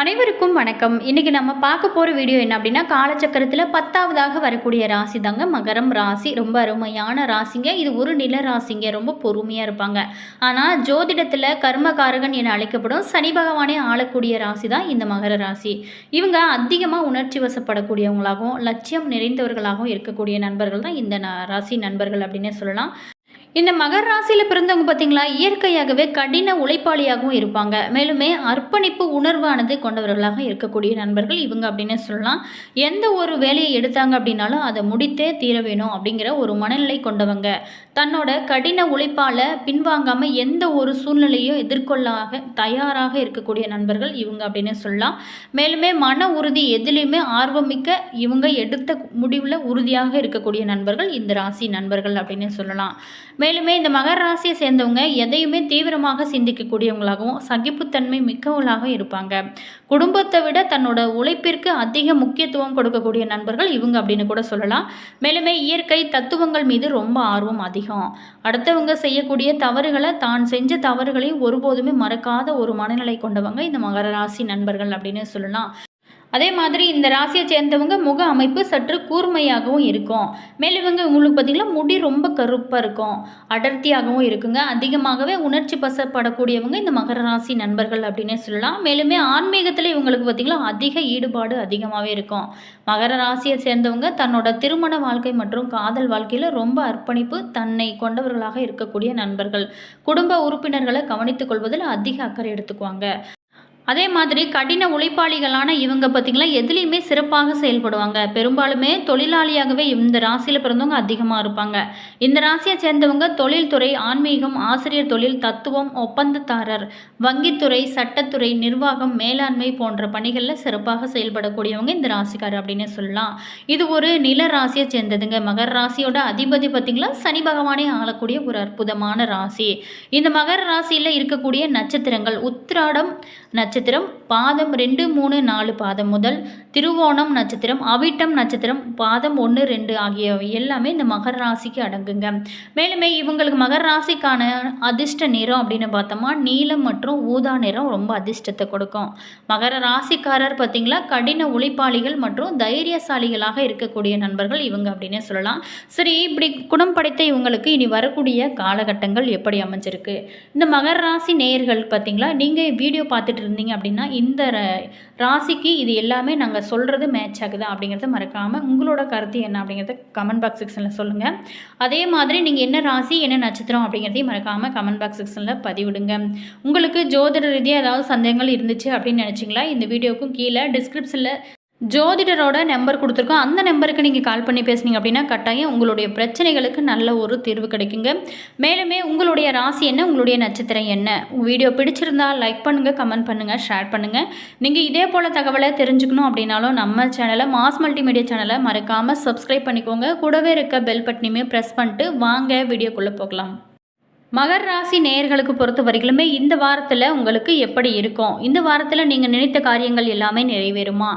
அனைவருக்கும் வணக்கம். இன்றைக்கி நம்ம பார்க்க போகிற வீடியோ என்ன அப்படின்னா காலச்சக்கரத்தில் பத்தாவதாக வரக்கூடிய ராசி தாங்க மகரம் ராசி. ரொம்ப அருமையான ராசிங்க. இது ஒரு நில ராசிங்க. ரொம்ப பொறுமையாக இருப்பாங்க. ஆனால் ஜோதிடத்தில் கர்மகாரகன் என அழைக்கப்படும் சனி பகவானே ஆளக்கூடிய ராசி தான் இந்த மகர ராசி. இவங்க அதிகமாக உணர்ச்சி வசப்படக்கூடியவங்களாகவும் லட்சியம் நிறைந்தவர்களாகவும் இருக்கக்கூடிய நண்பர்கள் தான் இந்த ந- ராசி நண்பர்கள் அப்படின்னே சொல்லலாம். இந்த மகர ராசியில் பிறந்தவங்க பார்த்தீங்களா இயற்கையாகவே கடின உழைப்பாளியாகவும் இருப்பாங்க. மேலுமே அர்ப்பணிப்பு உணர்வானது கொண்டவர்களாக இருக்கக்கூடிய நண்பர்கள் இவங்க அப்படின்னு சொல்லலாம். எந்த ஒரு வேலையை எடுத்தாங்க அப்படின்னாலும் அதை முடித்தே தீர வேணும் அப்படிங்கிற ஒரு மனநிலை கொண்டவங்க. தன்னோட கடின உழைப்பால் பின்வாங்காமல் எந்த ஒரு சூழ்நிலையும் எதிர்கொள்ளாக தயாராக இருக்கக்கூடிய நண்பர்கள் இவங்க அப்படின்னு சொல்லலாம். மேலுமே மன உறுதி எதிலையுமே ஆர்வமிக்க இவங்க எடுத்த முடிவில் உறுதியாக இருக்கக்கூடிய நண்பர்கள் இந்த ராசி நண்பர்கள் அப்படின்னு சொல்லலாம். மேலுமே இந்த மகர ராசியை சேர்ந்தவங்க எதையுமே தீவிரமாக சிந்திக்கக்கூடியவங்களாகவும் சகிப்புத்தன்மை மிக்கவங்களாக இருப்பாங்க. குடும்பத்தை விட தன்னோட உழைப்பிற்கு அதிக முக்கியத்துவம் கொடுக்கக்கூடிய நண்பர்கள் இவங்க அப்படின்னு கூட சொல்லலாம். மேலுமே இயற்கை தத்துவங்கள் மீது ரொம்ப ஆர்வம் அதிகம். அடுத்தவங்க செய்யக்கூடிய தவறுகளை தான் செஞ்ச தவறுகளையும் ஒருபோதுமே மறக்காத ஒரு மனநிலை கொண்டவங்க இந்த மகர ராசி நண்பர்கள் அப்படின்னு சொல்லலாம். அதே மாதிரி இந்த ராசியை சேர்ந்தவங்க முக அமைப்பு சற்று கூர்மையாகவும் இருக்கும். மேலும் இவங்க உங்களுக்கு பார்த்திங்கன்னா முடி ரொம்ப கருப்பாக இருக்கும். அடர்த்தியாகவும் இருக்குங்க. அதிகமாகவே உணர்ச்சி பசப்படக்கூடியவங்க இந்த மகர ராசி நண்பர்கள் அப்படின்னே சொல்லலாம். மேலுமே ஆன்மீகத்தில் இவங்களுக்கு பார்த்திங்கன்னா அதிக ஈடுபாடு அதிகமாகவே இருக்கும். மகர ராசியை சேர்ந்தவங்க தன்னோட திருமண வாழ்க்கை மற்றும் காதல் வாழ்க்கையில் ரொம்ப அர்ப்பணிப்பு தன்னை கொண்டவர்களாக இருக்கக்கூடிய நண்பர்கள். குடும்ப உறுப்பினர்களை கவனித்துக் கொள்வதில் அதிக அக்கறை எடுத்துக்குவாங்க. அதே மாதிரி கடின உழைப்பாளிகளான இவங்க பார்த்திங்களா எதுலேயுமே சிறப்பாக செயல்படுவாங்க. பெரும்பாலுமே தொழிலாளியாகவே இந்த ராசியில் பிறந்தவங்க அதிகமாக இருப்பாங்க. இந்த ராசியை சேர்ந்தவங்க தொழில்துறை ஆன்மீகம் ஆசிரியர் தொழில் தத்துவம் ஒப்பந்ததாரர் வங்கித்துறை சட்டத்துறை நிர்வாகம் மேலாண்மை போன்ற பணிகளில் சிறப்பாக செயல்படக்கூடியவங்க இந்த ராசிக்காரர் அப்படின்னு சொல்லலாம். இது ஒரு நில ராசியை சேர்ந்ததுங்க. மகர ராசியோட அதிபதி பார்த்திங்களா சனி பகவானே ஆளக்கூடிய ஒரு அற்புதமான ராசி. இந்த மகர ராசியில் இருக்கக்கூடிய நட்சத்திரங்கள் உத்திராடம் நட்சத்திரம் நட்சத்திரம் பாதம் ரெண்டு மூணு நாலு பாதம் முதல் திருவோணம் நட்சத்திரம் அவிட்டம் நட்சத்திரம் பாதம் ஒன்று ரெண்டு ஆகியவை எல்லாமே இந்த மகர ராசிக்கு அடங்குங்க. மேலுமே இவங்களுக்கு மகர ராசிக்கான அதிர்ஷ்ட நிறம் அப்படின்னு பார்த்தோமா நீலம் மற்றும் ஊதா நிறம் ரொம்ப அதிர்ஷ்டத்தை கொடுக்கும். மகர ராசிக்காரர் பார்த்தீங்களா கடின உழைப்பாளிகள் மற்றும் தைரியசாலிகளாக இருக்கக்கூடிய நண்பர்கள் இவங்க அப்படின்னே சொல்லலாம். சரி இப்படி குணம் படைத்த இவங்களுக்கு இனி வரக்கூடிய காலகட்டங்கள் எப்படி அமைஞ்சிருக்கு? இந்த மகர ராசி நேயர்கள் பார்த்தீங்களா நீங்கள் வீடியோ பார்த்துட்டு இருந்தீங்க அப்படின்னா இந்த ராசிக்கு இது எல்லாமே நாங்கள் சொல்கிறது மேட்ச் ஆகுது அப்படிங்கிறத மறக்காமல் உங்களோட கருத்து என்ன அப்படிங்கிறத கமெண்ட் பாக்ஸ் செக்ஷனில் சொல்லுங்கள் அதே மாதிரி நீங்கள் என்ன ராசி என்ன நட்சத்திரம் அப்படிங்கிறதையும் மறக்காமல் கமெண்ட் பாக்ஸ் செக்ஷனில் பதிவிடுங்க. உங்களுக்கு ஜோதிட ரீதியாக ஏதாவது சந்தேகங்கள் இருந்துச்சு அப்படின்னு நினச்சிங்களா? இந்த வீடியோக்கும் கீழே டிஸ்கிரிப்ஷனில் ஜோதிடரோட நம்பர் கொடுத்துருக்கோம். அந்த நம்பருக்கு நீங்கள் கால் பண்ணி பேசுனீங்க அப்படின்னா கட்டாயம் உங்களுடைய பிரச்சனைகளுக்கு நல்ல ஒரு தீர்வு கிடைக்குங்க. மேலுமே உங்களுடைய ராசி என்ன? உங்களுடைய நட்சத்திரம் என்ன? வீடியோ பிடிச்சிருந்தால் லைக் பண்ணுங்கள் கமெண்ட் பண்ணுங்கள் ஷேர் பண்ணுங்கள் நீங்கள் இதே போல் தகவலை தெரிஞ்சுக்கணும் அப்படின்னாலும் நம்ம சேனலை மாஸ் மல்டிமீடியா சேனலை மறக்காமல் சப்ஸ்கிரைப் பண்ணிக்கோங்க. கூடவே இருக்க பெல் பட்டனையுமே ப்ரெஸ் பண்ணிட்டு வாங்க வீடியோக்குள்ளே போகலாம். மகர் ராசி நேயர்களுக்கு பொறுத்த வரைக்குமே இந்த வாரத்தில் உங்களுக்கு எப்படி இருக்கும்? இந்த வாரத்தில் நீங்கள் நினைத்த காரியங்கள் எல்லாமே நிறைவேறுமா?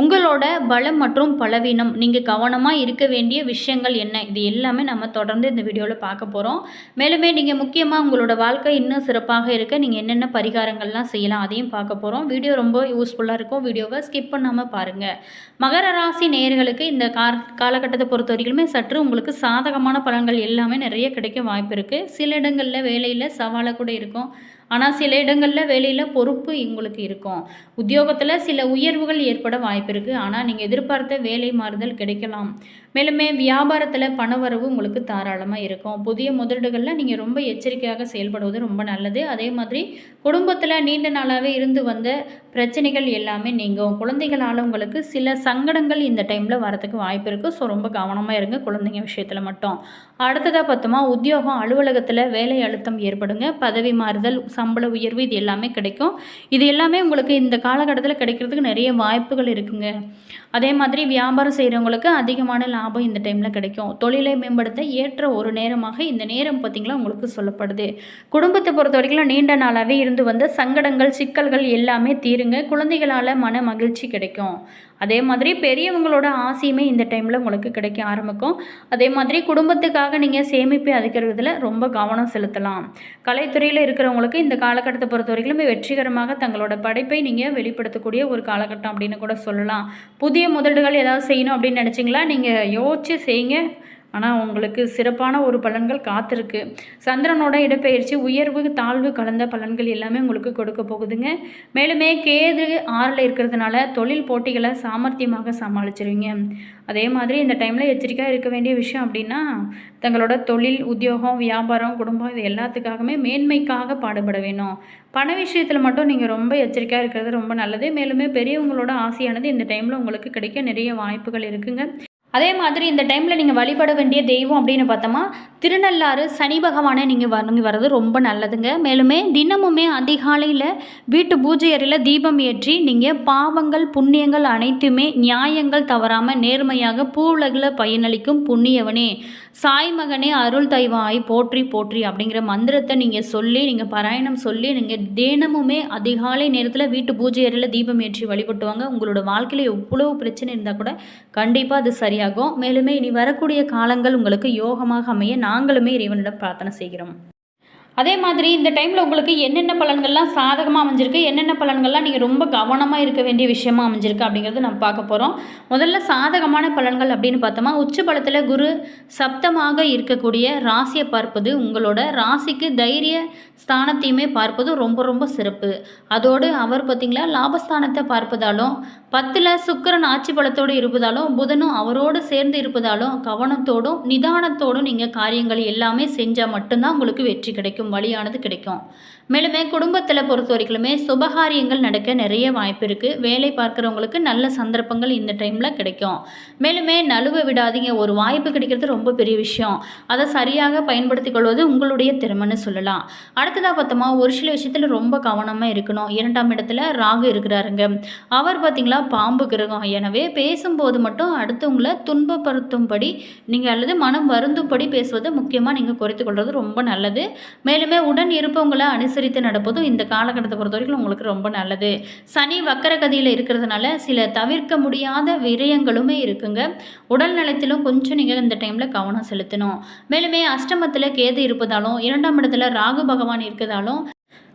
உங்களோட பலம் மற்றும் பலவீனம் நீங்கள் கவனமாக இருக்க வேண்டிய விஷயங்கள் என்ன? இது எல்லாமே நம்ம தொடர்ந்து இந்த வீடியோவில் பார்க்க போகிறோம் மேலுமே நீங்கள் முக்கியமாக உங்களோட வாழ்க்கை இன்னும் சிறப்பாக இருக்க நீங்கள் என்னென்ன பரிகாரங்கள்லாம் செய்யலாம் அதையும் பார்க்க போகிறோம் வீடியோ ரொம்ப யூஸ்ஃபுல்லாக இருக்கும். வீடியோவை ஸ்கிப் பண்ணாமல் பாருங்கள் மகர ராசி நேயர்களுக்கு இந்த கார் காலகட்டத்தை பொறுத்த வரைக்குமே சற்று உங்களுக்கு சாதகமான பலன்கள் எல்லாமே நிறைய கிடைக்க வாய்ப்பு இருக்குது சில இடங்கள் இடங்களில் வேலையில் சவாலாக கூட இருக்கும். ஆனால் சில இடங்களில் வேலையில் பொறுப்பு உங்களுக்கு இருக்கும். உத்தியோகத்தில் சில உயர்வுகள் ஏற்பட வாய்ப்பு இருக்குது ஆனால் நீங்கள் எதிர்பார்த்த வேலை மாறுதல் கிடைக்கலாம். மேலுமே வியாபாரத்தில் பணவரவு உங்களுக்கு தாராளமாக இருக்கும். புதிய முதலீடுகளில் நீங்கள் ரொம்ப எச்சரிக்கையாக செயல்படுவது ரொம்ப நல்லது. அதே மாதிரி குடும்பத்தில் நீண்ட நாளாகவே இருந்து வந்த பிரச்சனைகள் எல்லாமே நீங்கும். குழந்தைகளால் உங்களுக்கு சில சங்கடங்கள் இந்த டைமில் வரதுக்கு வாய்ப்பு இருக்குது ஸோ ரொம்ப கவனமாக இருங்க. குழந்தைங்க விஷயத்தில் மட்டும். அடுத்ததாக பார்த்தோமா உத்தியோகம் அலுவலகத்தில் வேலை அழுத்தம் ஏற்படுங்க. பதவி மாறுதல் சம்பள உயர்வு இது எல்லாமே கிடைக்கும். இது எல்லாமே உங்களுக்கு இந்த காலகட்டத்தில் கிடைக்கிறதுக்கு நிறைய வாய்ப்புகள் இருக்குங்க. அதே மாதிரி வியாபாரம் செய்கிறவங்களுக்கு அதிகமான லாபம் இந்த டைமில் கிடைக்கும். தொழிலை மேம்படுத்த ஏற்ற ஒரு நேரமாக இந்த நேரம் பார்த்திங்களா உங்களுக்கு சொல்லப்படுது. குடும்பத்தை பொறுத்த வரைக்கும் நீண்ட நாளாகவே இருந்து வந்த சங்கடங்கள் சிக்கல்கள் எல்லாமே தீருங்க. குழந்தைகளால் மன மகிழ்ச்சி கிடைக்கும். அதே மாதிரி பெரியவங்களோட ஆசையுமே இந்த டைமில் உங்களுக்கு கிடைக்க ஆரம்பிக்கும். அதே மாதிரி குடும்பத்துக்காக நீங்கள் சேமிப்பை அதிகரிக்கிறதுல ரொம்ப கவனம் செலுத்தலாம். கலைத்துறையில் இருக்கிறவங்களுக்கு இந்த காலகட்டத்தை பொறுத்த வரைக்கும் வெற்றிகரமாக தங்களோட படைப்பை நீங்கள் வெளிப்படுத்தக்கூடிய ஒரு காலகட்டம் அப்படின்னு கூட சொல்லலாம். புதிய முதலீடுகள் ஏதாவது செய்யணும் அப்படின்னு நினச்சிங்களா? நீங்கள் யோசிச்சு செய்யுங்க. ஆனால் உங்களுக்கு சிறப்பான ஒரு பலன்கள் காத்திருக்கு. சந்திரனோட இடப்பெயர்ச்சி உயர்வு தாழ்வு கலந்த பலன்கள் எல்லாமே உங்களுக்கு கொடுக்க போகுதுங்க. மேலுமே கேது ஆறில் இருக்கிறதுனால தொழில் போட்டிகளை சாமர்த்தியமாக சமாளிச்சிருவீங்க. அதே மாதிரி இந்த டைமில் எச்சரிக்கையாக இருக்க வேண்டிய விஷயம் அப்படின்னா தங்களோட தொழில் உத்தியோகம் வியாபாரம் குடும்பம் இது எல்லாத்துக்காகவுமே மேன்மைக்காக பாடுபட வேணும். பண விஷயத்தில் மட்டும் நீங்கள் ரொம்ப எச்சரிக்கையாக இருக்கிறது ரொம்ப நல்லது. மேலுமே பெரியவங்களோட ஆசையானது இந்த டைமில் உங்களுக்கு கிடைக்க நிறைய வாய்ப்புகள் இருக்குங்க. அதே மாதிரி இந்த டைமில் நீங்கள் வழிபட வேண்டிய தெய்வம் அப்படின்னு பார்த்தோமா திருநள்ளாறு சனி பகவானை நீங்கள் வணங்கி வர்றது ரொம்ப நல்லதுங்க. மேலுமே தினமுமே அதிகாலையில் வீட்டு பூஜை அறையில் தீபம் ஏற்றி நீங்கள் பாவங்கள் புண்ணியங்கள் அனைத்துமே நியாயங்கள் தவறாமல் நேர்மையாக பூவுலகில் பயனளிக்கும் புண்ணியவனே. சாய் மகனே அருள் தெய்வாய் போற்றி போற்றி அப்படிங்கிற மந்திரத்தை நீங்கள் சொல்லி நீங்கள் பாராயணம் சொல்லி நீங்கள் தினமுமே அதிகாலை நேரத்தில் வீட்டு பூஜை அறையில் தீபம் ஏற்றி வழிபட்டுவாங்க. உங்களோட வாழ்க்கையில் எவ்வளோ பிரச்சனை இருந்தால் கூட கண்டிப்பாக அது சரியாக உண்மையாகும் மேலுமே இனி வரக்கூடிய காலங்கள் உங்களுக்கு யோகமாக அமைய நாங்களுமே இறைவனிடம் பிரார்த்தனை செய்கிறோம். அதே மாதிரி இந்த டைமில் உங்களுக்கு என்னென்ன பலன்கள்லாம் சாதகமாக அமைஞ்சிருக்கு என்னென்ன பலன்கள்லாம் நீங்கள் ரொம்ப கவனமாக இருக்க வேண்டிய விஷயமா அமைஞ்சிருக்கு அப்படிங்கிறது நம்ம பார்க்க போகிறோம் முதல்ல சாதகமான பலன்கள் அப்படின்னு பார்த்தோமா உச்ச பலத்தில் குரு சப்தமாக இருக்கக்கூடிய ராசியை பார்ப்பது உங்களோட ராசிக்கு தைரிய ஸ்தானத்தையுமே பார்ப்பது ரொம்ப ரொம்ப சிறப்பு. அதோடு அவர் பார்த்திங்களா லாபஸ்தானத்தை பார்ப்பதாலும் பத்தில் சுக்கரன் ஆட்சி பலத்தோடு இருப்பதாலும் புதனும் அவரோடு சேர்ந்து இருப்பதாலும் கவனத்தோடும் நிதானத்தோடும் நீங்கள் காரியங்கள் எல்லாமே செஞ்சால் மட்டும்தான் உங்களுக்கு வெற்றி கிடைக்கும். வழியானது கிடைக்கும். மேலுமே குடும்பத்தில் பொறுத்த வரைக்குமே சுபகாரியங்கள் நடக்க நிறைய வாய்ப்பு இருக்குது வேலை பார்க்குறவங்களுக்கு நல்ல சந்தர்ப்பங்கள் இந்த டைமில் கிடைக்கும். மேலுமே நழுவ விடாதீங்க. ஒரு வாய்ப்பு கிடைக்கிறது ரொம்ப பெரிய விஷயம். அதை சரியாக பயன்படுத்திக் கொள்வது உங்களுடைய திறமைன்னு சொல்லலாம். அடுத்ததாக பார்த்தோமா ஒரு சில விஷயத்தில் ரொம்ப கவனமாக இருக்கணும். இரண்டாம் இடத்துல ராகு இருக்கிறாருங்க. அவர் பார்த்திங்களா பாம்பு கிரகம். எனவே பேசும்போது மட்டும் அடுத்தவங்களை துன்பப்படுத்தும்படி நீங்கள் அல்லது மனம் வருந்தும்படி பேசுவதை முக்கியமாக நீங்கள் குறைத்து கொள்வது ரொம்ப நல்லது. மேலுமே உடன் இருப்பவங்களை அனுசரித்து நடப்பதும் இந்த காலகட்டத்தை பொறுத்த வரைக்கும் உங்களுக்கு ரொம்ப நல்லது. சனி வக்கரகதியில் இருக்கிறதுனால சில தவிர்க்க முடியாத விரயங்களுமே இருக்குங்க. உடல் நலத்திலும் கொஞ்சம் நீங்கள் இந்த டைமில் கவனம் செலுத்தணும். மேலுமே அஷ்டமத்தில் கேது இருப்பதாலும் இரண்டாம் இடத்துல ராகு பகவான் இருக்கிறதாலும்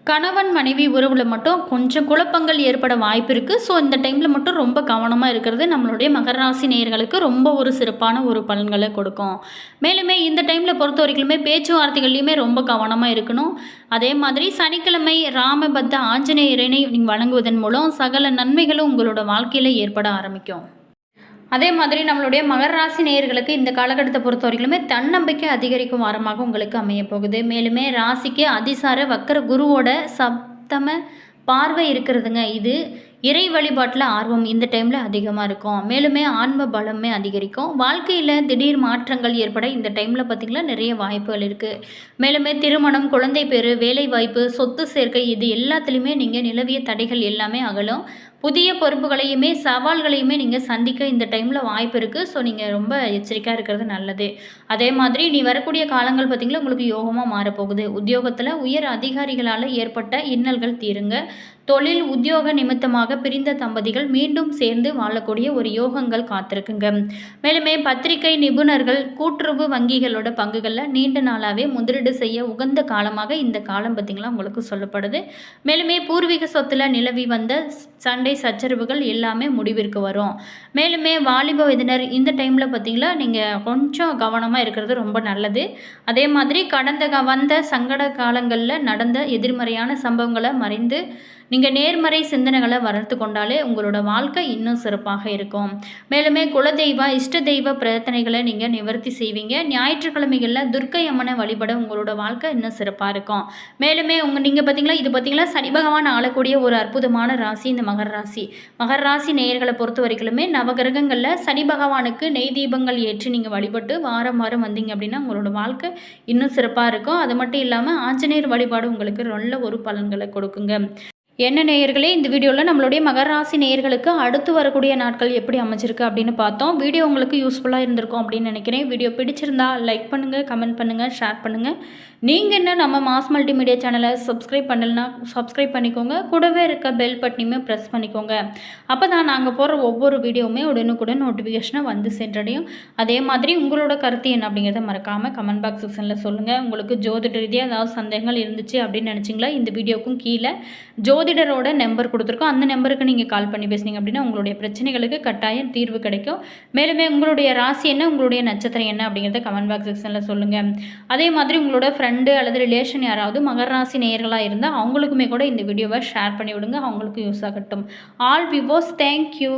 கணவன் மனைவி உறவில் மட்டும் கொஞ்சம் குழப்பங்கள் ஏற்பட வாய்ப்பு இருக்குது ஸோ இந்த டைமில் மட்டும் ரொம்ப கவனமாக இருக்கிறது நம்மளுடைய மகர ராசி நேயர்களுக்கு ரொம்ப ஒரு சிறப்பான ஒரு பலன்களை கொடுக்கும். மேலுமே இந்த டைமில் பொறுத்த வரைக்குமே பேச்சுவார்த்தைகள்லையுமே ரொம்ப கவனமாக இருக்கணும். அதே மாதிரி சனிக்கிழமை ராமபத்த ஆஞ்சநேயரனை நீங்கள் வழங்குவதன் மூலம் சகல நன்மைகளும் உங்களோட வாழ்க்கையில் ஏற்பட ஆரம்பிக்கும். அதே மாதிரி நம்மளுடைய மகர ராசி நேயர்களுக்கு இந்த காலகட்டத்தை பொறுத்த வரைக்குமே தன்னம்பிக்கை அதிகரிக்கும் வாரமாக உங்களுக்கு அமைய போகுது. மேலுமே ராசிக்கு அதிசார வக்கர குருவோட சப்தம பார்வை இருக்கிறதுங்க இது. இறை வழிபாட்டில் ஆர்வம் இந்த டைமில் அதிகமாக இருக்கும். மேலுமே ஆன்ம பலமே அதிகரிக்கும். வாழ்க்கையில் திடீர் மாற்றங்கள் ஏற்பட இந்த டைமில் பார்த்திங்கன்னா நிறைய வாய்ப்புகள் இருக்குது மேலுமே திருமணம் குழந்தை பேரு வேலை வாய்ப்பு சொத்து சேர்க்கை இது எல்லாத்துலேயுமே நீங்கள் நிலவிய தடைகள் எல்லாமே அகலும். புதிய பொறுப்புகளையுமே சவால்களையுமே நீங்கள் சந்திக்க இந்த டைமில் வாய்ப்பு இருக்குது ஸோ நீங்கள் ரொம்ப எச்சரிக்கையாக இருக்கிறது நல்லது. அதே மாதிரி நீ வரக்கூடிய காலங்கள் பார்த்திங்கன்னா உங்களுக்கு யோகமாக மாறப்போகுது. உத்தியோகத்தில் உயர் அதிகாரிகளால் ஏற்பட்ட இன்னல்கள் தீருங்க. தொழில் உத்தியோக நிமித்தமாக பிரிந்த தம்பதிகள் மீண்டும் சேர்ந்து வாழக்கூடிய ஒரு யோகங்கள் காத்திருக்குங்க. மேலுமே பத்திரிகை நிபுணர்கள் கூட்டுறவு வங்கிகளோட பங்குகளில் நீண்ட நாளாகவே முதலீடு செய்ய உகந்த காலமாக இந்த காலம் பார்த்திங்களா உங்களுக்கு சொல்லப்படுது. மேலுமே பூர்வீக சொத்தில் நிலவி வந்த சண்டை சச்சரவுகள் எல்லாமே முடிவிற்கு வரும். மேலுமே வாலிப வயதினர் இந்த டைமில் பார்த்திங்களா நீங்கள் கொஞ்சம் கவனமாக இருக்கிறது ரொம்ப நல்லது. அதே மாதிரி கடந்த க வந்த சங்கட காலங்களில் நடந்த எதிர்மறையான சம்பவங்களை மறைந்து நீங்கள் நேர்மறை சிந்தனைகளை வளர்த்து கொண்டாலே உங்களோட வாழ்க்கை இன்னும் சிறப்பாக இருக்கும். மேலுமே குலதெய்வ இஷ்ட தெய்வ பிரார்த்தனைகளை நீங்கள் நிவர்த்தி செய்வீங்க. ஞாயிற்றுக்கிழமைகளில் துர்க்கை அம்மனை வழிபட உங்களோட வாழ்க்கை இன்னும் சிறப்பாக இருக்கும். மேலுமே உங்கள் நீங்கள் பார்த்தீங்களா இது பார்த்தீங்களா சனி பகவான் ஆளக்கூடிய ஒரு அற்புதமான ராசி இந்த மகர ராசி. மகர ராசி நேயர்களை பொறுத்த வரைக்குமே நவகிரகங்களில் சனி பகவானுக்கு நெய் தீபங்கள் ஏற்றி நீங்கள் வழிபட்டு வாரம் வாரம் வந்தீங்க அப்படின்னா உங்களோட வாழ்க்கை இன்னும் சிறப்பாக இருக்கும். அது மட்டும் இல்லாமல் ஆஞ்சநேயர் வழிபாடு உங்களுக்கு நல்ல ஒரு பலன்களை கொடுக்குங்க. என்ன நேயர்களே இந்த வீடியோவில் நம்மளுடைய மகராசி நேயர்களுக்கு அடுத்து வரக்கூடிய நாட்கள் எப்படி அமைஞ்சிருக்கு அப்படின்னு பார்த்தோம். வீடியோ உங்களுக்கு யூஸ்ஃபுல்லாக இருந்திருக்கும் அப்படின்னு நினைக்கிறேன். வீடியோ பிடிச்சிருந்தா லைக் பண்ணுங்கள் கமெண்ட் பண்ணுங்கள் ஷேர் பண்ணுங்கள் நீங்கள் என்ன நம்ம மாஸ் மல்டிமீடியா சேனலை சப்ஸ்கிரைப் பண்ணலைன்னா சப்ஸ்கிரைப் பண்ணிக்கோங்க. கூடவே இருக்க பெல் பட்டனையுமே ப்ரெஸ் பண்ணிக்கோங்க. அப்போ தான் நாங்கள் போடுற ஒவ்வொரு வீடியோவுமே உடனுக்குடன் நோட்டிஃபிகேஷனை வந்து சென்றடையும். அதே மாதிரி உங்களோட கருத்து என்ன அப்படிங்கிறத மறக்காமல் கமெண்ட் பாக்ஸ் செக்ஷனில் சொல்லுங்கள் உங்களுக்கு ஜோதிட ரீதியாக ஏதாவது சந்தேகங்கள் இருந்துச்சு அப்படின்னு நினச்சிங்களா? இந்த வீடியோக்கும் கீழே ஜோதிடரோட நம்பர் கொடுத்துருக்கோம். அந்த நம்பருக்கு நீங்கள் கால் பண்ணி பேசுனீங்க அப்படின்னா உங்களுடைய பிரச்சனைகளுக்கு கட்டாயம் தீர்வு கிடைக்கும். மேலுமே உங்களுடைய ராசி என்ன உங்களுடைய நட்சத்திரம் என்ன அப்படிங்கிறத கமெண்ட் பாக்ஸ் செக்ஷனில் சொல்லுங்கள் அதே மாதிரி உங்களோட ஃப்ரெண்டு அல்லது ரிலேஷன் யாராவது மகர ராசி நேயர்களாக இருந்தால் அவங்களுக்குமே கூட இந்த வீடியோவை ஷேர் பண்ணி விடுங்க அவங்களுக்கும் யூஸ் ஆகட்டும். All விவோஸ் thank you